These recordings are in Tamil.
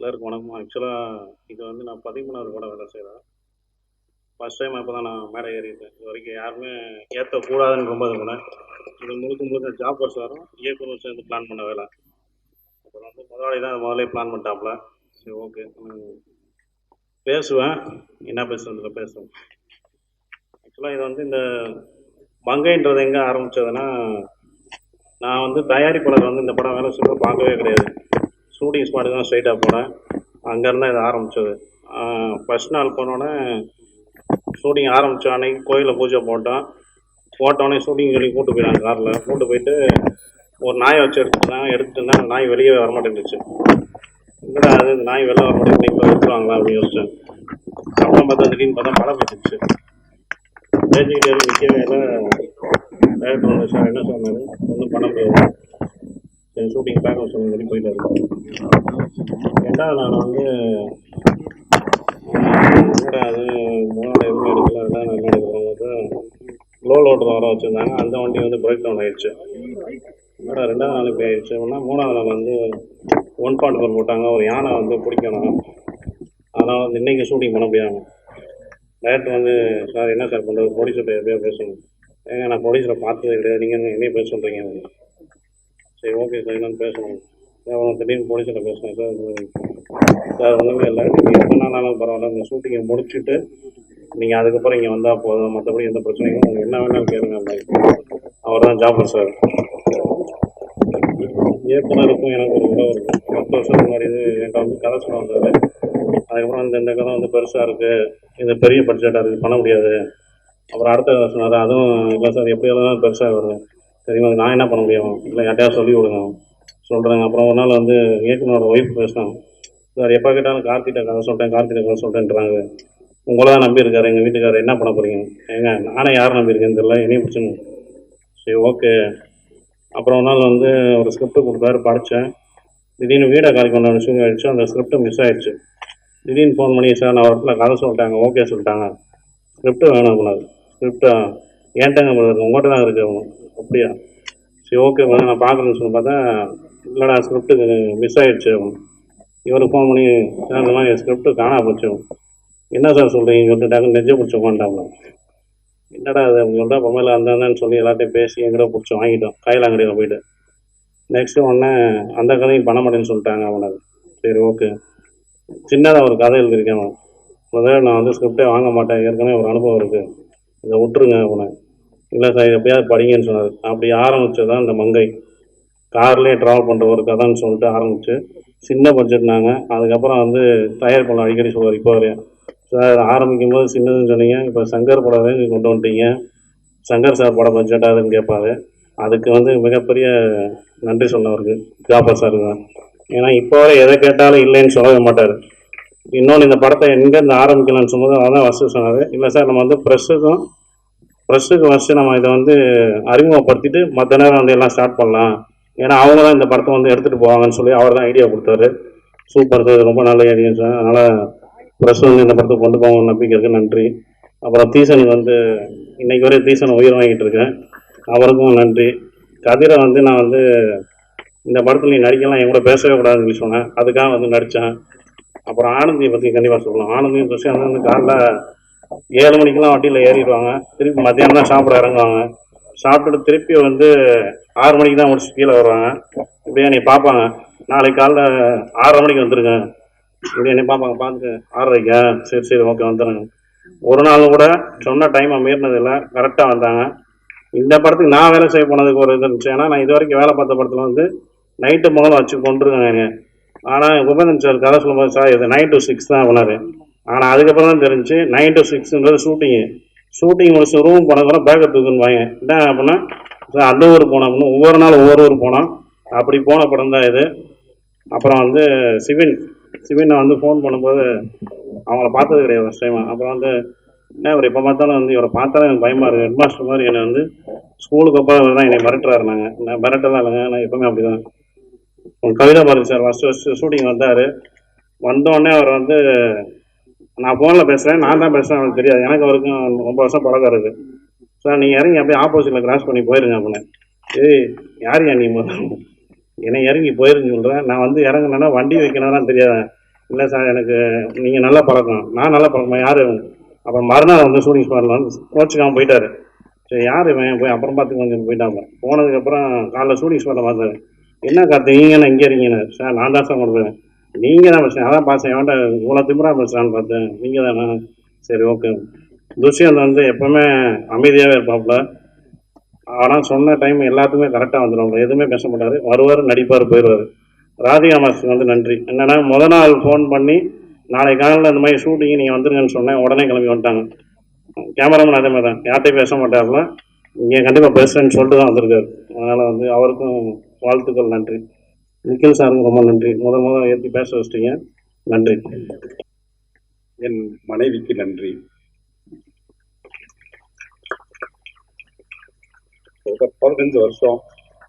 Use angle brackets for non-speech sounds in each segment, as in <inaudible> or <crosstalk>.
எல்லாருக்கும் வணக்கம். ஆக்சுவலாக இது வந்து நான் பதிமூணாவது படம் வேலை செய்கிறேன் ஃபஸ்ட் டைம் அப்போ தான் நான் மேடை ஏறியிருக்கேன். இது வரைக்கும் யாருமே ஏற்றக்கூடாதுன்னு ரொம்ப இது பண்ணேன் இது முழுக்க முழுக்க ஜாப்பர்ஸ் வரும். இயக்குநர் சேர்ந்து பிளான் பண்ண வேலை. அப்புறம் வந்து முதலாளி தான் முதலே பிளான் பண்ணிட்டாப்புல. சரி ஓகே பேசுவேன். என்ன பேசுறதுல பேசுவேன் ஆக்சுவலாக இது வந்து இந்த பங்கைன்றது எங்கே ஆரம்பிச்சதுன்னா நான் வந்து தயாரிப்பாளர் வந்து இந்த படம் வேலை சொல்ல பார்க்கவே கிடையாது. ஷூட்டிங் ஸ்பாட்டுக்கு தான் ஸ்ட்ரைட்டாக போனேன். அங்கேருந்து இது ஆரம்பித்தது ஃபஸ்ட் நாள் போனோடனே ஷூட்டிங் ஆரம்பித்த அன்னைக்கு கோயிலில் பூஜை போட்டோம். போட்டோடனே ஷூட்டிங் சொல்லி கூட்டு போயிட்டாங்க காரில். கூட்டு போயிட்டு ஒரு நாயை வச்சு எடுத்துட்டேன். எடுத்துட்டு நாய் வெளியே வர மாட்டேங்குச்சு என்னடா அது? இந்த நாய் வெளில வர மாட்டேங்குது இப்போ எடுத்துருவாங்களா அப்படின்னு யோசிச்சேன். அப்புறம் பார்த்தா திடீர்னு பார்த்தா மழை பெஞ்சிச்சு பேசிக்கிட்டே நிற்கவே இல்லை. டேரக்டர் சார் என்ன சொன்னார்? ஒன்றும் பண்ண முடியாது. சரி ஷூட்டிங் பேக்கப் சொல்லி போயிட்டு போயிட்டாரு ரெண்டாவது நாள் வந்து என்னடா அது மூணாவது எதுவும் எடுக்கல ரெண்டாவது என்ன எடுக்கிறோம் லோ லோட்ரு வர வச்சுருந்தாங்க. அந்த வண்டி வந்து பிரேக் டவுன் ஆயிடுச்சு. என்னடா ரெண்டாவது நாள் இப்படி ஆயிடுச்சு அப்படின்னா மூணாவது நாள் வந்து ஒன் பாயிண்ட் ஃபோர் போட்டாங்க. ஒரு யானை வந்து பிடிக்கணும் அதனால் வந்து இன்றைக்கி ஷூட்டிங் பண்ண முடியாது. டேரக்டர் வந்து சார் என்ன சார் பண்ணுறது போலீஸ்கிட்ட எப்படியோ பேசணும். ஏங்க நான் போலீஸில் பார்த்தது கிடையாது. நீங்கள் என்னைய பேச சொல்கிறீங்க சரி ஓகே சார் என்னன்னு பேசணும். சார் திடீர்னு போலீஸில் பேசுனேன் சார் சார் ஒன்றுமே இல்லை. நீங்கள் எப்போ பரவாயில்ல. இந்த ஷூட்டிங்கை முடிச்சுட்டு நீங்கள் அதுக்கப்புறம் இங்கே வந்தால் போதும். மற்றபடி எந்த பிரச்சனையும் உங்களுக்கு என்ன வேணாலும் கேளுங்க அப்படின்னு அவர் தான் ஜாஃபர் சார் இயக்குனருக்கும் எனக்கு ஒரு உறவு இருக்கும் பத்து வருஷத்துக்கு முன்னாடி இது என்கிட்ட வந்து கதை சொல்ல வந்தார். அதுக்கப்புறம் இந்த இந்த கதை வந்து பெருசாக இருக்குது இது பெரிய பட்ஜெட்டாக இருக்குது பண்ண முடியாது. அப்புறம் அடுத்த சொன்னார். அதுவும் இல்லை சார் எப்படி இருந்தாலும் பெருசாக வரும் சரிங்களா நான் என்ன பண்ண முடியும்? இல்லை யார்ட்டையாவது சொல்லி விடுங்க சொல்கிறேங்க அப்புறம் ஒரு நாள் வந்து இயக்குனரோட ஒய்ஃப் பேசினாங்க. சார் எப்போ கேட்டாலும் கார்த்திகிட்ட கதை சொல்லிட்டேன் கார்த்திகிட்ட கதை சொல்லிட்டேன்றாங்க உங்களை தான் நம்பியிருக்காரு. எங்கள் வீட்டுக்காரர் என்ன பண்ண போகிறீங்க ஏங்க நானே யாரை நம்பியிருக்கேன்னு தெரியல என்னையும் பிடிச்சுங்க. சரி ஓகே. அப்புறம் ஒரு நாள் வந்து ஒரு ஸ்கிரிப்ட் கொடுத்தாரு படித்தேன் திடீர்னு வீடை காலி கொண்டு விஷயம் ஆயிடுச்சு. அந்த ஸ்கிரிப்ட்டு மிஸ் ஆயிடுச்சு. திடீர்னு ஃபோன் பண்ணி சார் நான் ஒரு இடத்துல கதை சொல்லிட்டாங்க ஓகே சொல்லிட்டாங்க. ஸ்கிரிப்ட்டு வேணும் அப்படின்னாரு ஸ்கிரிப்டா ஏன்ட்டாங்க இருக்கு உங்கள்கிட்ட தான் இருக்கு? அப்படியா? சரி ஓகே மேடம் நான் பார்க்குறேன்னு சொல்லி பார்த்தா இல்லைடா ஸ்கிரிப்ட்டு மிஸ் ஆகிடுச்சு இவருக்கு ஃபோன் பண்ணி சார் இந்த மாதிரி ஸ்கிரிப்ட்டு காணா போச்சு. என்ன சார் சொல்கிறீங்க சொல்லிட்டு டக்குனு பிடிச்ச பிடிச்சி உட்காந்துட்டாங்க என்னடா அது உங்கள்கிட்ட பொம்மையில் அந்தான்னு சொல்லி எல்லாத்தையும் பேசி எங்கிட்ட பிடிச்சி வாங்கிட்டோம். கையிலாங்கடியில் போயிட்டு. நெக்ஸ்ட்டு உடனே அந்த கதையும் பண்ண மாட்டேன்னு சொல்லிட்டாங்க அவனுக்கு சரி ஓகே. சின்னதாக ஒரு கதை எழுதியிருக்கேன் அவன். முதல்ல நான் வந்து ஸ்கிரிப்டே வாங்க மாட்டேன். ஏற்கனவே ஒரு அனுபவம் இருக்குது இதை விட்டுருங்க அவனை. இல்லை சார் எப்படியாவது படிங்கன்னு சொன்னார். அப்படி ஆரம்பிச்சது தான் இந்த மங்கை. கார்லேயே ட்ராவல் பண்ணுற ஒரு கதைன்னு சொல்லிட்டு ஆரம்பிச்சு சின்ன பட்ஜெட் நாங்கள் அதுக்கப்புறம் வந்து தயார் தயாரிப்பாளர் அடிக்கடி சொல்லுவார் இப்போ வரையும். சார் ஆரம்பிக்கும் போது சின்னதுன்னு சொன்னீங்க. இப்போ சங்கர் படம் வரையும் கொண்டு வந்துட்டீங்க? சங்கர் சார் படம் பட்ஜெட்டாகுதுன்னு கேட்பாரு. அதுக்கு வந்து மிகப்பெரிய நன்றி சொன்னவருக்கு ஜாஃபர் சார் தான். ஏன்னா இப்போ வரை எதை கேட்டாலும் இல்லைன்னு சொல்லவே மாட்டார். இன்னொன்று இந்த படத்தை எங்கேருந்து ஆரம்பிக்கலாம்னு சொன்னது அதான் ஃபஸ்ட்டு சொன்னார். இல்லை சார் நம்ம வந்து ப்ரெஷ்ஷுக்கும் ப்ரெஷ்ஷுக்கு ஃபஸ்ட்டு நம்ம இதை வந்து அறிமுகப்படுத்திட்டு மற்ற நேரம் வந்து எல்லாம் ஸ்டார்ட் பண்ணலாம். ஏன்னா அவங்க தான் இந்த படத்தை வந்து எடுத்துகிட்டு போவாங்கன்னு சொல்லி அவர் தான் ஐடியா கொடுத்தாரு. சூப்பர் சார் ரொம்ப நல்ல ஐடியான்னு சார். அதனால் ப்ரெஷ் வந்து இந்த படத்தை கொண்டு போவாங்க நம்பிக்கிறதுக்கு நன்றி. அப்புறம் தீசனுக்கு வந்து இன்றைக்கி வரையும் தீசன் உயிர் வாங்கிட்டு இருக்கேன். அவருக்கும் நன்றி. கதிரை வந்து நான் வந்து இந்த படத்தில் நீ நடிக்கலாம் என் கூட பேசவே கூடாதுன்னு சொல்லி சொன்னேன். அதுக்காக வந்து நடித்தேன் அப்புறம் ஆனந்தியை பற்றி கண்டிப்பாக சொல்லணும் ஆனந்தியும் பிரசாந்த் வந்து காலைல ஏழு மணிக்கெல்லாம் வண்டியில் ஏறிடுவாங்க. திருப்பி மத்தியானம் தான் சாப்பிட இறங்குவாங்க. சாப்பிட்டுட்டு திருப்பி வந்து ஆறு மணிக்கு தான் முடிச்சு கீழே வருவாங்க. இப்படியே என்னை பார்ப்பாங்க. நாளைக்கு காலைல ஆறரை மணிக்கு வந்துருங்க. இப்படி என்னை பார்ப்பாங்க. பார்த்துட்டு ஆறரைக்கா? சரி சரி ஓகே வந்துடுங்க ஒரு நாள் கூட சொன்ன டைமை மீறினதில்லை. கரெக்டாக வந்தாங்க. இந்த படத்துக்கு நான் வேலை செய்ய போனதுக்கு ஒரு இது இருந்துச்சு ஏன்னா நான் இது வரைக்கும் வேலை பார்த்த படத்தில் வந்து நைட்டு முதல்ல வச்சு கொண்டுருக்காங்க ஆனால் உபேந்திரன் சார் கதை சொல்லும்போது சார் இது நைன் டு சிக்ஸ் தான் பண்ணாரு ஆனால் அதுக்கப்புறம் தான் தெரிஞ்சு நைன் டு சிக்ஸ்ன்றது ஷூட்டிங்கு ஷூட்டிங் முடிச்சு ரூம் போனதுக்கப்புறம் பேக்கப் தூக்குன்னு வாங்க. என்ன அப்படின்னா சார் அந்த ஊர் போனோம் அப்படின்னு ஒவ்வொரு நாள் ஒவ்வொரு ஊர் போனோம். அப்படி போன படம் தான் இது. அப்புறம் வந்து சிவின் சிவினை வந்து ஃபோன் பண்ணும்போது அவங்கள பார்த்தது கிடையாது ஃபஸ்ட் டைம் அப்புறம் வந்து என்ன இவர் எப்போ பார்த்தாலும் வந்து இவரை பார்த்தாலும் எனக்கு பயமாக இருக்குது ஹெட் மாஸ்டர் மாதிரி என்னை வந்து ஸ்கூலுக்கு அப்புறம் தான் என்னை மிரட்டுறாரு நாங்கள் நான் மிரட்டலாம் இல்லைங்க. நான் எப்பவுமே அப்படி தான் Kavitha Bharathi sir first first shooting வந்தார். வந்தோடனே அவர் வந்து நான் ஃபோனில் பேசுகிறேன் நான் தான் பேசுகிறேன் அவனுக்கு தெரியாது. எனக்கு அவருக்கும் ரொம்ப வருஷம் பழக்கம் இருக்குது சார் நீங்கள் இறங்கி அப்படியே ஆப்போசிட்டில் கிராஸ் பண்ணி போயிருங்க அப்படின்னு. ஏய் யார் நீ முதல்ல? என்னை இறங்கி போயிருன்னு சொல்கிறேன் நான் வந்து இறங்குனேன்னா வண்டி வைக்கணும்னா தெரியாது. இல்லை சார் எனக்கு நீங்கள் நல்லா பழக்கம். நான் நல்லா பழக்கமா? யார் அப்புறம் மறுநாள் வந்து ஷூட்டிங் ஸ்பாட்டில் வந்து கோச்சுக்காமல் போயிட்டாரு. சரி யார் இவன்? போய் அப்புறம் பார்த்து கொஞ்சம் போயிட்டாங்க போனதுக்கப்புறம் காலைல ஷூட்டிங் ஸ்பாட்டில் பார்த்தாரு என்ன கார்த்தி? நீங்கள் என்ன இங்கே இருக்கீங்கன்னு சார் நான் தான் சார் கொடுத்தேன். நீங்கள் தான் பேசுகிறேன் அதான் பார்த்தேன். எவன்ட்ட இவ்வளோ திமுறா பேசுகிறான்னு பார்த்தேன். நீங்கள் தானே? சரி ஓகே துஷ்யந்த் வந்து எப்போவுமே அமைதியாகவே இருப்பாப்புல. ஆனால் சொன்ன டைம் எல்லாத்துக்குமே கரெக்டாக வந்துடும் எதுவுமே பேச மாட்டார். வருவார் நடிப்பார் போயிடுவார் ராதிகா மாஸ்டருக்கு வந்து நன்றி. என்னென்னா முத நாள் ஃபோன் பண்ணி நாளை காலையில் இந்த மாதிரி ஷூட்டிங் நீங்கள் வந்துருங்கன்னு சொன்னேன். உடனே கிளம்பி வந்துட்டாங்க. கேமராமேன் அதே மாதிரி தான். யார்ட்டையும் பேச மாட்டாப்புல. இங்கே கண்டிப்பாக பேசுகிறேன்னு சொல்லிட்டு தான் வந்திருக்காரு. அதனால் வந்து அவருக்கும் வாழ்த்துக்கள் நன்றி. நிக்கில் சாருங்க ரொம்ப நன்றி. முதல் முத ஏற்றி பேச வச்சிட்டீங்க. நன்றி. என் மனைவிக்கு நன்றி. ஒரு பதினஞ்சு வருஷம்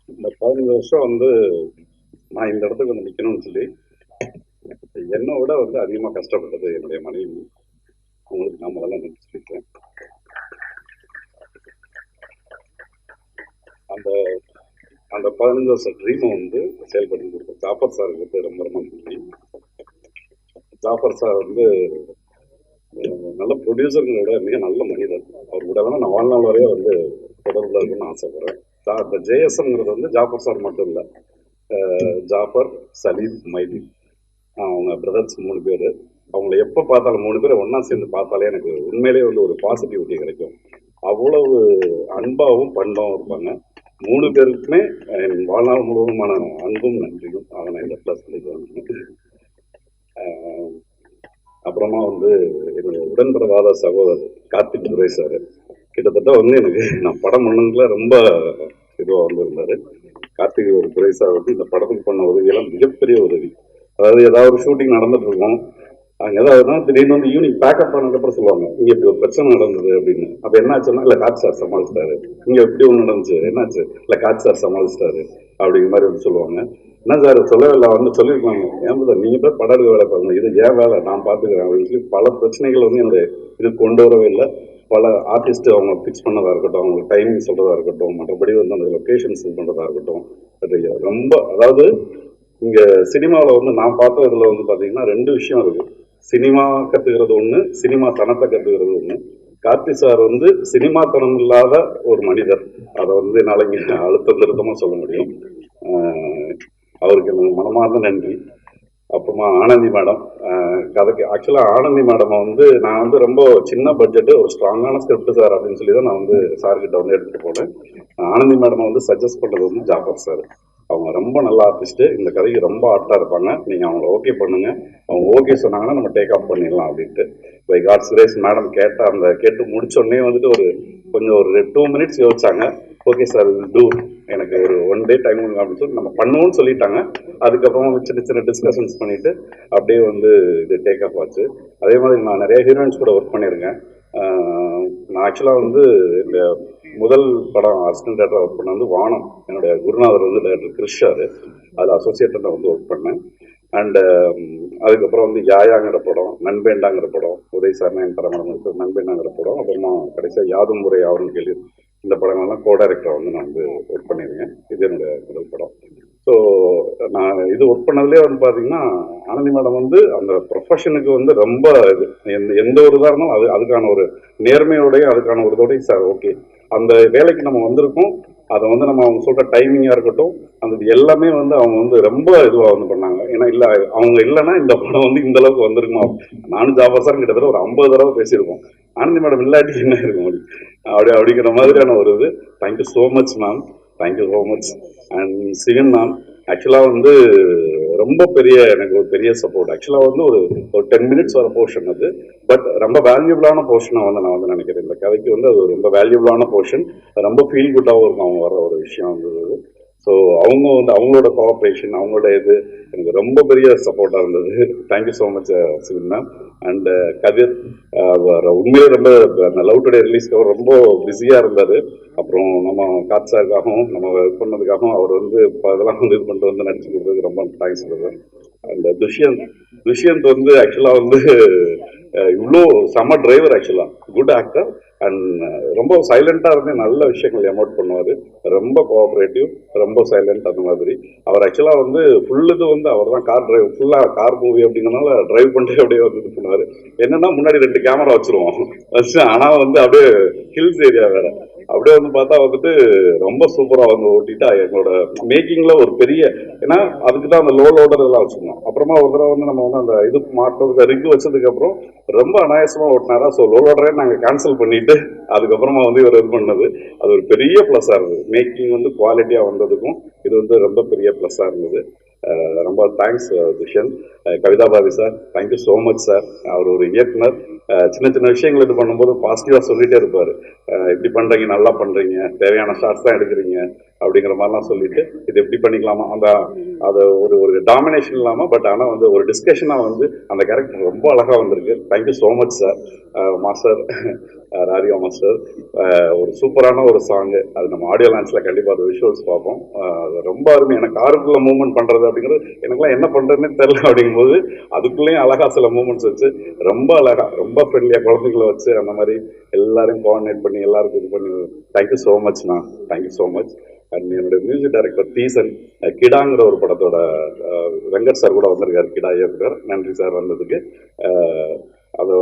இந்த பதினஞ்சு வருஷம் வந்து நான் இந்த இடத்துக்கு வந்து நிற்கணும்னு சொல்லி என்னை விட வந்து அதிகமாக கஷ்டப்பட்டது என்னுடைய மனைவி. அவங்களுக்கு நான் முதல்ல நன்றி சொல்லிக்கிறேன். அந்த அந்த பதினஞ்சு வருஷம் ட்ரீமை வந்து செயல்படுத்தி கொடுத்தோம் ஜாஃபர் சாருக்கு வந்து ரொம்ப ரொம்ப நன்றி. ஜாஃபர் சார் வந்து நல்ல ப்ரொடியூசர்களோட மிக நல்ல மனிதர். அவர் கூட வேணால் நான் வாழ்நாள் வரையே வந்து தொடர்பில் இருக்குன்னு ஆசைப்படுறேன். சார் இந்த ஜேஎஸ்எம்ங்கிறது வந்து ஜாஃபர் சார் மட்டும் இல்லை. ஜாஃபர் சலீம் மைதி அவங்க பிரதர்ஸ் மூணு பேர். அவங்கள எப்போ பார்த்தாலும் மூணு பேரை ஒன்றா சேர்ந்து பார்த்தாலே எனக்கு உண்மையிலேயே வந்து ஒரு பாசிட்டிவிட்டி கிடைக்கும். அவ்வளவு அன்பாகவும் பண்பாகவும் இருப்பாங்க. மூணு பேருக்குமே என் வாழ்நாள் முழுவதுமான அன்பும் நன்றியும் அதை நான் இந்த ப்ளஸ் பண்ணிக்குவேன் அப்புறமா வந்து என்னுடைய உடன்பிறவாத சகோதரர் கார்த்திக் துரை சார். கிட்டத்தட்ட வந்து எனக்கு நான் படம் பண்ணதுல ரொம்ப இதுவாக வந்திருந்தாரு. கார்த்திக் ஒரு துரை சார் வந்து இந்த படத்துக்கு பண்ண உதவியெல்லாம் மிகப்பெரிய உதவி. அதாவது ஏதாவது ஒரு ஷூட்டிங் நடந்துட்டு இருக்கோம். அங்கே ஏதாவதுனா திடீர்னு வந்து ஈவினிங் பேக்கப் பண்ணதுக்கப்புறம் சொல்லுவாங்க இங்கே இப்படி ஒரு பிரச்சனை நடந்தது அப்படின்னு. அப்போ என்னாச்சுன்னா இல்லை காட் சார் சமாளிச்சிட்டாரு. இங்கே இப்படி ஒன்று நடந்துச்சு. என்னாச்சு? இல்லை காட் சார் சமாளிச்சிட்டாரு. அப்படிங்கிற மாதிரி வந்து சொல்லுவாங்க. என்ன சார் சொல்லவே இல்லை. வந்து சொல்லியிருக்காங்க ஏன் சார் நீங்கள் போய் படம் எடுக்க வேலை பாருங்க. இது ஏன் வேலை? நான் பார்த்துக்கிறேன். அப்படின்னு சொல்லி பல பிரச்சனைகள் வந்து என்னுடைய இது கொண்டு வரவே இல்லை. பல ஆர்டிஸ்ட் அவங்க ஃபிக்ஸ் பண்ணதாக இருக்கட்டும் அவங்களுக்கு டைமிங் சொல்கிறதா இருக்கட்டும் மற்றபடி வந்து அந்த லொக்கேஷன்ஸ் இது பண்ணுறதா இருக்கட்டும் ரொம்ப அதாவது இங்கே சினிமாவில் வந்து நான் பார்த்த இதில் வந்து பார்த்தீங்கன்னா ரெண்டு விஷயம் இருக்குது சினிமா கத்துக்கிறது ஒண்ணு சினிமா தனத்தை கத்துக்கிறது ஒண்ணு. கார்த்தி சார் வந்து சினிமா தனம் இல்லாத ஒரு மனிதர். அதை வந்து என்னால் இங்கே அழுத்தம் திருத்தமாக சொல்ல முடியும். அவருக்கு எனக்கு மனமார்ந்த நன்றி. அப்புறமா ஆனந்தி மேடம் கதைக்கு ஆக்சுவலாக ஆனந்தி மேடம் வந்து நான் வந்து ரொம்ப சின்ன பட்ஜெட்டு ஒரு ஸ்ட்ராங்கான ஸ்கிரிப்ட் சார் அப்படின்னு சொல்லி தான் நான் வந்து சார்கிட்ட வந்து எடுத்துகிட்டு போனேன். ஆனந்தி மேடம் வந்து சஜஸ்ட் பண்ணுறது வந்து ஜாஃபர் சார். அவங்க ரொம்ப நல்ல ஆர்டிஸ்ட்டு இந்த கதைக்கு ரொம்ப ஆர்ட்டாக இருப்பாங்க. நீங்கள் அவங்கள ஓகே பண்ணுங்க. அவங்க ஓகே சொன்னாங்கன்னா நம்ம டேக் ஆஃப் பண்ணிடலாம் அப்படின்ட்டு. பை காட்ஸ் கிரேஸ் மேடம் கேட்ட அந்த கேட்டு முடிச்சோடனே வந்துட்டு ஒரு கொஞ்சம் ஒரு டூ மினிட்ஸ் யோசிச்சாங்க. ஓகே சார் டூ எனக்கு ஒரு ஒன் டே டைம் அப்படின்னு சொல்லி நம்ம பண்ணுவோம்னு சொல்லிட்டாங்க. அதுக்கப்புறமா சின்ன சின்ன டிஸ்கஷன்ஸ் பண்ணிட்டு அப்படியே வந்து இது டேக் ஆஃப் ஆச்சு. அதே மாதிரி நான் நிறைய ஹீரோயின்ஸ் கூட ஒர்க் பண்ணியிருக்கேன். நான் ஆக்சுவலாக வந்து இந்த முதல் படம் அசிஸ்டன்ட் டேரக்டர் ஒர்க் பண்ண வந்து வானம். என்னுடைய குருநாதர் வந்து டேரக்டர் கிருஷ்ணார் அதில் அசோசியேட்டடாக வந்து ஒர்க் பண்ணேன். அண்டு um, அதுக்கப்புறம் வந்து யாயாங்கிற படம் நண்பேண்டாங்கிற படம் உதய் சார்னேன் தரமரம் நண்பேண்டாங்கிற படம். அப்புறமா கடைசியாக யாதும் முறை யாரும் கேள்வி இந்த படங்கள்லாம் கோ டைரக்டராக வந்து நான் வந்து ஒர்க் பண்ணியிருக்கேன். இது என்னுடைய முதல் படம். ஸோ நான் இது ஒர்க் பண்ணதுலேயே வந்து பார்த்தீங்கன்னா ஆனந்தி மேடம் வந்து அந்த ப்ரொஃபஷனுக்கு வந்து ரொம்ப இது. எந்த எந்த ஒரு இதாக இருந்தாலும் அது அதுக்கான ஒரு நேர்மையோடையும் அதுக்கான ஒரு இதோடையும் சார் ஓகே அந்த வேலைக்கு நம்ம வந்திருக்கோம். அதை வந்து நம்ம அவங்க சொல்கிற டைமிங்காக இருக்கட்டும் அந்த இது எல்லாமே வந்து அவங்க வந்து ரொம்ப இதுவாக வந்து பண்ணாங்க. ஏன்னா இல்லை அவங்க இல்லைன்னா இந்த படம் வந்து இந்த அளவுக்கு வந்திருக்குமா? நானும் ஜாபர் கிட்டத்தட்ட ஒரு ஐம்பது தடவை பேசியிருக்கோம். ஆனந்தி மேடம் இல்லாட்டி என்ன இருக்கும் அப்படி? அப்படி அப்படிங்கிற மாதிரியான ஒரு இது. Thank you so much ma'am thank you so much and Sivan ma'am ஆக்சுவலாக வந்து ரொம்ப பெரிய எனக்கு ஒரு பெரிய சப்போர்ட் ஆக்சுவலாக வந்து ஒரு ஒரு டென் மினிட்ஸ் வர போர்ஷன் அது. பட் ரொம்ப வேல்யூபிளான போர்ஷனாக வந்து நான் வந்து நினைக்கிறேன். இந்த கதைக்கு வந்து அது ரொம்ப வேல்யூபிளான போர்ஷன் ரொம்ப ஃபீல் குட்டாகவும் இருக்கும் அவங்க வர ஒரு விஷயம் வந்து ஸோ அவங்க வந்து அவங்களோட கோஆப்ரேஷன் அவங்களோட இது எனக்கு ரொம்ப பெரிய சப்போர்ட்டாக இருந்தது. Thank you so much Sivan ma'am and Kathir uh, uh, உண்மையிலே ரொம்ப அந்த லவ் டுடே ரிலீஸ்க்கு ரொம்ப பிஸியாக இருந்தார். அப்புறம் நம்ம காட்சாருக்காகவும் நம்ம இது பண்ணதுக்காகவும் அவர் வந்து ப- இதெல்லாம் வந்து இது பண்ணிட்டு வந்து நடிச்சு கொடுத்ததுக்கு ரொம்ப தேங்க்ஸ் சொல்கிறேன் அண்ட் துஷ்யந்த் துஷ்யந்த் வந்து ஆக்சுவலாக வந்து இவ்வளோ செம்ம டிரைவர் ஆக்சுவலாக குட் ஆக்டர் அண்ட் uh, ரொம்ப சைலண்டாக இருந்து நல்ல விஷயங்கள் எமோட் பண்ணுவார். ரொம்ப கோஆப்ரேட்டிவ் ரொம்ப சைலண்ட் அந்த மாதிரி. அவர் ஆக்சுவலாக வந்து ஃபுல் இது வந்து அவர் தான் கார் டிரைவ் ஃபுல்லாக கார் மூவி அப்படிங்கிறனால டிரைவ் பண்ணிட்டு அப்படியே வந்து இது பண்ணுவார். என்னன்னா முன்னாடி ரெண்டு கேமரா வச்சிருவோம். வச்சு ஆனால் வந்து அப்படியே ஹில்ஸ் ஏரியா வேறு. அப்படியே வந்து பார்த்தா வந்துட்டு ரொம்ப சூப்பராக வந்து ஓட்டிட்டா எங்களோட மேக்கிங்கில் ஒரு பெரிய ஏன்னா அதுக்கு தான் அந்த லோ லோடர் எல்லாம் வச்சுருந்தோம். அப்புறமா ஒரு தடவை வந்து நம்ம வந்து அந்த இது மாட்டுறதுக்கு ரிங்கு வச்சதுக்கப்புறம் ரொம்ப அனாயசமாக ஓட்டினாரா ஸோ லோ லோடரே நாங்கள் கேன்சல் பண்ணிட்டு அதுக்கப்புறமா வந்து இவர் இது பண்ணது. அது ஒரு பெரிய ப்ளஸ்ஸாக இருந்தது. மேக்கிங் வந்து குவாலிட்டியாக வந்ததுக்கும் இது வந்து ரொம்ப பெரிய ப்ளஸ்ஸாக இருந்தது. ரொம்ப thanks Thushan. Kavithabharathi sir thank you so much sir அவர் ஒரு இயக்குனர். சின்ன சின்ன விஷயங்கள் இது பண்ணும்போது பாசிட்டிவாக சொல்லிட்டே இருப்பார். இப்படி பண்ணுறீங்க நல்லா பண்ணுறீங்க தேவையான ஷார்ட்ஸ் தான் எடுக்கிறீங்க. அப்படிங்கிற மாதிரிலாம் சொல்லிட்டு இது எப்படி பண்ணிக்கலாமா? அந்த அது ஒரு ஒரு டாமினேஷன் இல்லாமல் பட் ஆனால் வந்து ஒரு டிஸ்கஷனாக வந்து அந்த கேரக்டர் ரொம்ப அழகாக வந்திருக்கு. Thank you so much sir master Rariya master ஒரு சூப்பரான ஒரு சாங்கு அது நம்ம ஆடியோ லான்ச்சில் கண்டிப்பாக அது விஷுவல்ஸ் பார்ப்போம். அது ரொம்ப அருமை. எனக்கு காருக்குள்ள மூவ்மெண்ட் பண்ணுறது அப்படிங்கிறது எனக்குலாம் என்ன பண்ணுறதுன்னு தெரில அப்படிங்கும்போது அதுக்குள்ளேயும் அழகாக சில மூமெண்ட்ஸ் வச்சு ரொம்ப அழகாக ரொம்ப ஃப்ரெண்ட்லியாக குழந்தைங்களை வச்சு அந்த மாதிரி எல்லாரையும் கோஆர்டினேட் பண்ணி எல்லாருக்கும் இது பண்ணி thank you so மச்ண்ணா thank you so much and என்னுடைய மியூசிக் டைரக்டர் தீசன் கிடாங்கிற ஒரு படத்தோட வெங்கட் சார் கூட வந்திருக்காரு கிடா இயக்குனர். நன்றி சார் வந்ததுக்கு. அது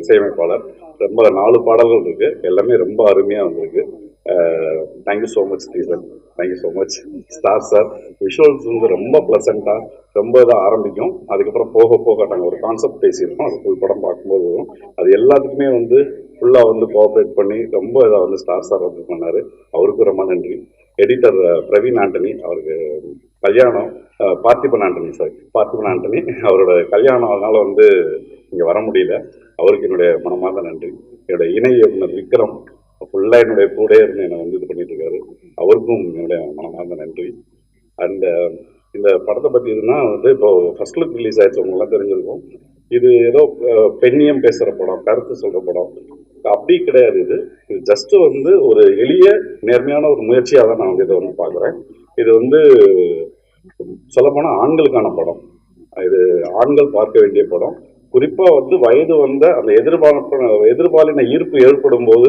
இசையமைப்பாளர். ரொம்ப நாலு பாடல்கள் இருக்கு. எல்லாமே ரொம்ப அருமையாக வந்திருக்கு. Thank you so much Theesan thank you so much star sir visuals வந்து ரொம்ப ப்ளசண்ட்டாக ரொம்ப இதாக ஆரம்பிக்கும். அதுக்கப்புறம் போக போக நாங்கள் ஒரு கான்செப்ட் பேசியிருக்கோம். அது ஃபுல் படம் பார்க்கும்போது வரும். அது எல்லாத்துக்குமே வந்து ஃபுல்லாக வந்து கோஆப்ரேட் பண்ணி ரொம்ப இதாக வந்து ஸ்டார் ஸ்டார் வந்து பண்ணார். அவருக்கும் ரொம்ப நன்றி. எடிட்டர் பிரவீன் ஆண்டனி அவருக்கு கல்யாணம் Parthiban Antony sir Parthiban Antony அவரோட கல்யாணம் அதனால் வந்து இங்கே வர முடியல. அவருக்கு என்னுடைய மனமார்ந்த நன்றி. என்னுடைய இணை இயக்குனர் விக்ரம் ஃபுல்லாக என்னுடைய கூட இருந்து என்னை வந்து இது பண்ணிட்டு இருக்காரு. அவருக்கும் என்னுடைய மனமார்ந்த நன்றி. அண்ட் இந்த படத்தை பற்றி இதுனா வந்து இப்போ ஃபர்ஸ்ட் லுக் ரிலீஸ் ஆயிடுச்சு உங்களுக்குலாம் தெரிஞ்சிருக்கும். இது ஏதோ பெண்ணியம் பேசுகிற படம் கருத்து சொல்கிற படம் அப்படி கிடையாது இது. இது ஜஸ்ட் வந்து ஒரு எளிய நேர்மையான ஒரு முயற்சியாக தான் நான் வந்து இதை வந்து பார்க்குறேன். இது வந்து சொல்லப்போனால் ஆண்களுக்கான படம். இது ஆண்கள் பார்க்க வேண்டிய படம். குறிப்பாக வந்து வயது வந்த அந்த எதிர்பார்ப்பு எதிர்பாலின ஈர்ப்பு ஏற்படும் போது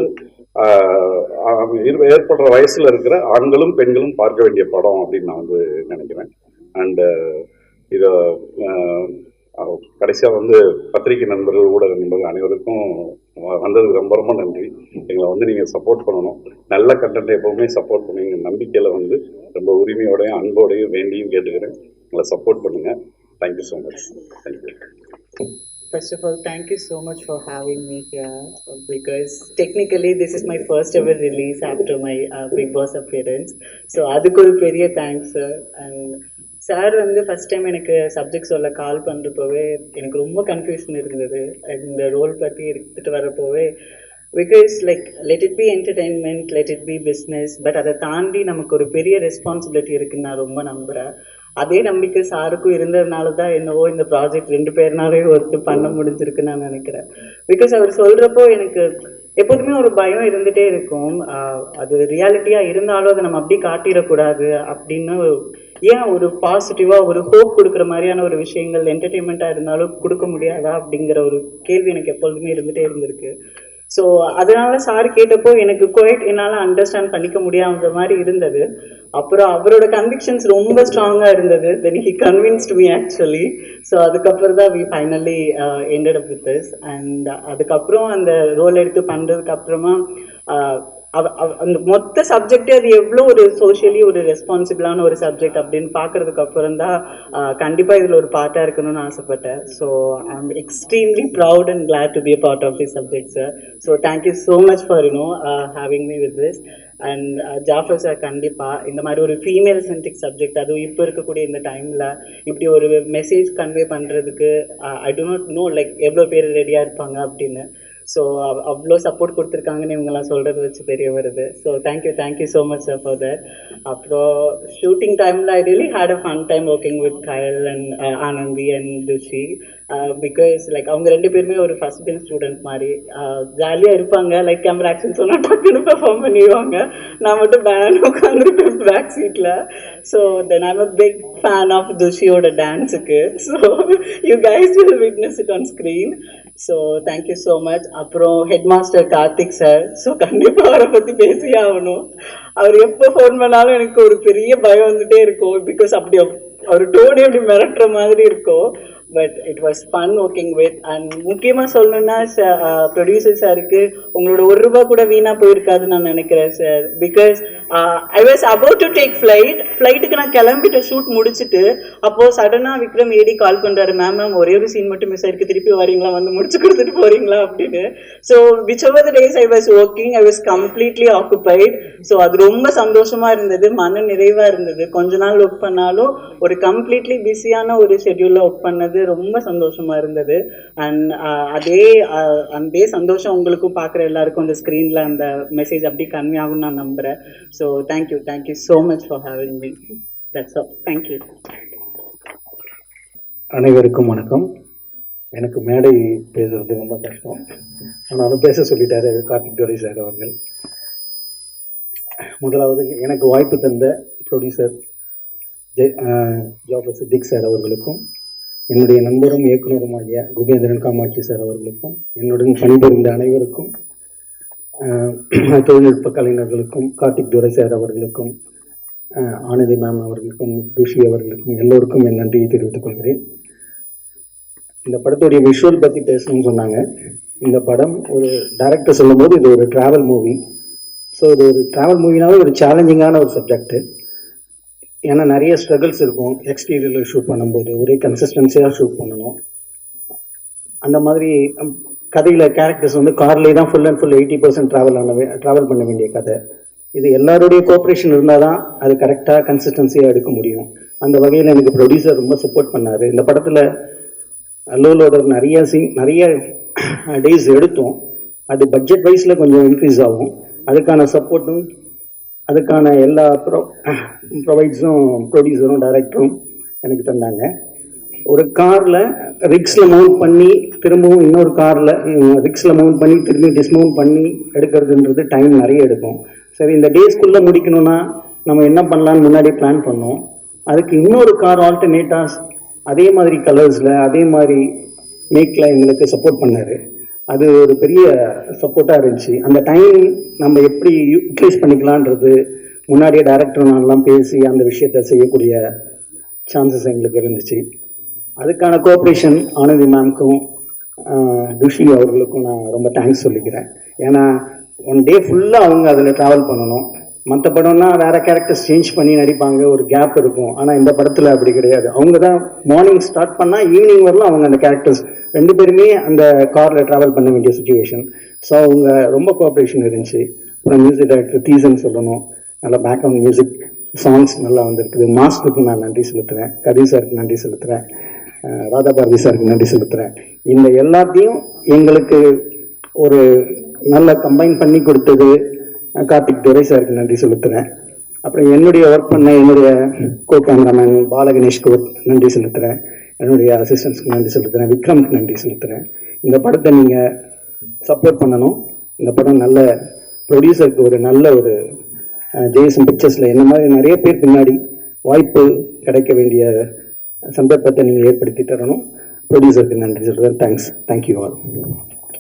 ஈர்ப்பு ஏற்படுற வயசில் இருக்கிற ஆண்களும் பெண்களும் பார்க்க வேண்டிய படம் அப்படின்னு நான் வந்து நினைக்கிறேன். அண்டு இதை கடைசியாக வந்து பத்திரிகை நண்பர்கள் ஊடக நண்பர்கள் அனைவருக்கும் வந்ததுக்கு ரொம்ப ரொம்ப நன்றி. எங்களை வந்து நீங்கள் சப்போர்ட் பண்ணணும். நல்ல கண்டென்ட் எப்போவுமே சப்போர்ட் பண்ணுவீங்க நம்பிக்கையில் வந்து ரொம்ப உரிமையோடையும் அன்போடையும் வேண்டியும் கேட்டுக்கிறேன். எங்களை சப்போர்ட் பண்ணுங்கள் thank you so much thank you First of all, thank you so much for having me here uh, because technically this is my first ever release after my uh, Big Boss appearance. So அதுக்கு ஒரு பெரிய தேங்க்ஸ் சார் அண்ட் சார் வந்து ஃபர்ஸ்ட் டைம் எனக்கு சப்ஜெக்ட் சொல்ல கால் பண்ணுறப்போவே எனக்கு ரொம்ப கன்ஃபியூஷன் இருந்தது. இந்த ரோல் பற்றி எடுத்துகிட்டு வரப்போவே because like let it be entertainment let it be business but அதை தாண்டி நமக்கு ஒரு பெரிய ரெஸ்பான்சிபிலிட்டி இருக்குன்னு நான் ரொம்ப நம்புகிறேன் அதே நம்பிக்கை சாருக்கும் இருந்ததுனால தான் என்னவோ இந்த ப்ராஜெக்ட் ரெண்டு பேர்னாலே ஒர்த்து பண்ண முடிஞ்சிருக்குன்னு நான் நினைக்கிறேன். பிகாஸ் அவர் சொல்கிறப்போ எனக்கு எப்போதுமே ஒரு பயம் இருந்துகிட்டே இருக்கும். அது ரியாலிட்டியாக இருந்தாலும் அதை நம்ம அப்படி காட்டிடக்கூடாது அப்படின்னு ஏன் ஒரு பாசிட்டிவாக ஒரு ஹோப் கொடுக்குற மாதிரியான ஒரு விஷயங்கள் என்டர்டெயின்மெண்ட்டாக இருந்தாலும் கொடுக்க முடியாதா அப்படிங்கிற ஒரு கேள்வி எனக்கு எப்பொழுதுமே இருந்துகிட்டே இருந்திருக்கு. ஸோ அதனால சார் கேட்டப்போ எனக்கு குவைட் என்னால் அண்டர்ஸ்டாண்ட் பண்ணிக்க முடியாத மாதிரி இருந்தது. அப்புறம் அவரோட கன்விக்ஷன்ஸ் ரொம்ப ஸ்ட்ராங்காக இருந்தது. Then he convinced me actually so அதுக்கப்புறம் தான் we finally ended up with this and அதுக்கப்புறம் அந்த ரோல் எடுத்து பண்ணுறதுக்கு அப்புறமா uh, அந்த மொத்த சப்ஜெக்டே அது எவ்வளோ ஒரு சோஷியலி ஒரு ரெஸ்பான்சிபிளான ஒரு சப்ஜெக்ட் அப்படின்னு பார்க்கறதுக்கு அப்புறம் தான் கண்டிப்பாக இதில் ஒரு பார்ட்டாக இருக்கணும்னு ஆசைப்பட்டேன். So I am extremely proud and glad to be a part of the subject sir so thank you so much for you know having me with this and Jaffer sir கண்டிப்பாக இந்த மாதிரி ஒரு ஃபீமேல் சென்ட்ரிக் சப்ஜெக்ட் அதுவும் இப்போ இருக்கக்கூடிய இந்த டைமில் இப்படி ஒரு மெசேஜ் கன்வே பண்ணுறதுக்கு I do not know like எவ்வளோ பேர் ரெடியாக இருப்பாங்க அப்படின்னு. ஸோ அவ்வளோ சப்போர்ட் கொடுத்துருக்காங்கன்னு இவங்கெல்லாம் சொல்கிறது வச்சு தெரிய வருது. So thank you thank you so much sir for that அப்புறம் ஷூட்டிங் டைமில் I really had a fun time working with Kayal and Anandhi and Thushi because like அவங்க ரெண்டு பேருமே ஒரு ஃபஸ்ட் பெஞ்ச் ஸ்டூடெண்ட் மாதிரி. Uh, ஜாலியாக இருப்பாங்க. லைக் கேமரா ஆக்ஷன் சொன்னால் டக்குன்னு பெர்ஃபார்ம் பண்ணிடுவாங்க. நான் மட்டும் பேன் உட்காந்துருப்பேன் பேக் சீட்டில் so then I'm a big fan of துஷியோட டான்ஸுக்கு so you guys will witness it on screen so thank you so much அப்புறம் head master Karthik sir so கண்டிப்பாக அவரை பற்றி பேசியே ஆகணும் அவர் எப்போ ஃபோன் பண்ணாலும் எனக்கு ஒரு பெரிய பயம் வந்துட்டே இருக்கும். பிகாஸ் அப்படி அவர் டோனே அப்படி மிரட்டுற மாதிரி இருக்கும். But it was fun working with and முக்கியமாக சொல்லணும்னா ப்ரொடியூசர் சாருக்கு uh, உங்களோட ஒரு ரூபா கூட வீணாக போயிருக்காதுன்னு நான் நினைக்கிறேன் sir because I was about to take flight ஃப்ளைட்டுக்கு நான் கிளம்பிட்டு ஷூட் முடிச்சுட்டு அப்போது சடனாக விக்ரம் ஏடி கால் பண்ணுறாரு மேம் மேம் ஒரே ஒரு சீன் மட்டும் மிஸ் ஆயிருக்கு. திருப்பி வரீங்களா? வந்து முடிச்சு கொடுத்துட்டு போறீங்களா? அப்படின்னு. So which over the days I was working I was completely occupied so அது ரொம்ப சந்தோஷமாக இருந்தது மன நிறைவாக இருந்தது. கொஞ்ச நாள் ஒர்க் பண்ணாலும் ஒரு கம்ப்ளீட்லி பிஸியான ஒரு ஷெட்யூலில் ஒர்க் பண்ணது ரொம்ப சந்தோஷமா இருந்தது. அண்ட் அதே அதே சந்தோஷம் உங்களுக்கும் பார்க்குற எல்லாருக்கும் அந்த ஸ்க்ரீனில் அந்த மெசேஜ் அப்படி கன்வே ஆகும்னு நான் நம்புகிறேன் so thank you thank you so much for having me that's all thank you அனைவருக்கும் வணக்கம். எனக்கு மேடை பேசுறது ரொம்ப கஷ்டம். ஆனாலும் பேச சொல்லிட்டாரு கார்த்திக் துரை சார் அவர்கள். முதலாவது எனக்கு வாய்ப்பு தந்த ப்ரொடியூசர் ஜெய் ஜாபர் சித்திக் சார் அவர்களுக்கும் என்னுடைய நண்பரும் இயக்குனரும் ஆகிய குபேந்திரன் காமாட்சி சார் அவர்களுக்கும் என்னுடன் பணிபுரிந்த அனைவருக்கும் தொழில்நுட்ப கலைஞர்களுக்கும் கார்த்திக் துரை சார் அவர்களுக்கும் ஆனந்தி மேம் அவர்களுக்கும் துஷி அவர்களுக்கும் எல்லோருக்கும் என் நன்றியை தெரிவித்துக் கொள்கிறேன். இந்த படத்துடைய விஷுவல் பற்றி பேசணும்னு சொன்னாங்க. இந்த படம் ஒரு டைரக்டர் சொல்லும்போது இது ஒரு ட்ராவல் மூவி ஸோ இது ஒரு ட்ராவல் மூவினாலும் ஒரு சேலஞ்சிங்கான ஒரு சப்ஜெக்ட்டு ஏன்னா நிறைய ஸ்ட்ரகிள்ஸ் இருக்கும். எக்ஸ்டீரியரில் ஷூட் பண்ணும்போது ஒரே கன்சிஸ்டன்சியாக ஷூட் பண்ணணும். அந்த மாதிரி கதையில் கேரக்டர்ஸ் வந்து கார்லேயே தான் full and full eighty percent travel ஆன ட்ராவல் பண்ண வேண்டிய கதை. இது எல்லாருடைய கோஆப்ரேஷன் இருந்தால் தான் அது கரெக்டாக கன்சிஸ்டன்சியாக எடுக்க முடியும். அந்த வகையில் எனக்கு ப்ரொடியூசர் ரொம்ப சப்போர்ட் பண்ணார். இந்த படத்தில் லோலோட நிறைய சீன் நிறைய <clears throat> டேஸ் எடுத்தோம். அது பட்ஜெட் வைஸில் கொஞ்சம் இன்க்ரீஸ் ஆகும். அதுக்கான சப்போர்ட்டும் அதுக்கான எல்லா ப்ரொ ப்ரொவைட்ஸும் ப்ரொடியூசரும் டைரக்டரும் எனக்கு தந்தாங்க. ஒரு காரில் ரிக்ஸில் மவுண்ட் பண்ணி திரும்பவும் இன்னொரு காரில் ரிக்ஸில் மவுண்ட் பண்ணி திரும்பி டிஸ்மவுண்ட் பண்ணி எடுக்கிறதுன்றது டைம் நிறைய எடுக்கும். சரி இந்த டேஸ்க்குள்ளே முடிக்கணும்னா நம்ம என்ன பண்ணலான்னு முன்னாடி பிளான் பண்ணோம். அதுக்கு இன்னொரு கார் ஆல்டர்னேட்டாக அதே மாதிரி கலர்ஸில் அதே மாதிரி மேக்கில் எங்களுக்கு சப்போர்ட் பண்ணார். அது ஒரு பெரிய சப்போர்ட்டாக இருந்துச்சு. அந்த டைம் நம்ம எப்படி யூட்டிலைஸ் பண்ணிக்கலான்றது முன்னாடியே டேரக்டர் நான்லாம் பேசி அந்த விஷயத்த செய்யக்கூடிய சான்சஸ் எங்களுக்கு இருந்துச்சு. அதுக்கான கோஆப்ரேஷன் ஆனந்தி மேம்க்கும் துஷி அவர்களுக்கும் நான் ரொம்ப தேங்க்ஸ் சொல்லிக்கிறேன். ஏன்னா ஒன் டே ஃபுல்லாக அவங்க அதில் ட்ராவல் பண்ணணும். மற்ற படம்னா வேற கேரக்டர்ஸ் சேஞ்ச் பண்ணி நடிப்பாங்க ஒரு கேப் இருக்கும். ஆனால் இந்த படத்தில் அப்படி கிடையாது. அவங்க தான் மார்னிங் ஸ்டார்ட் பண்ணால் ஈவினிங் வரலாம் அவங்க அந்த கேரக்டர்ஸ் ரெண்டு பேருமே அந்த காரில் ட்ராவல் பண்ண வேண்டிய சுச்சுவேஷன் ஸோ அவங்க ரொம்ப கோஆப்ரேஷன் இருந்துச்சு. அப்புறம் மியூசிக் டைரக்டர் தீசன் சொல்லணும். நல்லா பேக்ரவுண்ட் மியூசிக் சாங்ஸ் நல்லா வந்திருக்குது. மாஸ்டருக்கு நான் நன்றி செலுத்துகிறேன் கதி சாருக்கு நன்றி செலுத்துகிறேன் ராதா பாரதி சாருக்கு நன்றி செலுத்துகிறேன் இந்த எல்லாத்தையும் எங்களுக்கு ஒரு நல்ல கம்பைன் பண்ணி கொடுத்தது. கார்த்திக் துரை சாருக்கு நன்றி செலுத்துகிறேன் அப்புறம் என்னுடைய ஒர்க் பண்ண என்னுடைய கோ கேமராமேன் பாலகணேஷ்க்கு நன்றி செலுத்துகிறேன் என்னுடைய அசிஸ்டன்ஸ்க்கு நன்றி செலுத்துகிறேன் விக்ரம்க்கு நன்றி செலுத்துகிறேன் இந்த படத்தை நீங்கள் சப்போர்ட் பண்ணணும். இந்த படம் நல்ல ப்ரொடியூசருக்கு ஒரு நல்ல ஒரு ஜெயசன் பிக்சர்ஸில் என்ன மாதிரி நிறைய பேர் பின்னாடி வாய்ப்பு கிடைக்க வேண்டிய சந்தர்ப்பத்தை நீங்கள் ஏற்படுத்தி தரணும். ப்ரொடியூசருக்கு நன்றி சொல்கிறேன் தேங்க்ஸ் தேங்க்யூ ஆல்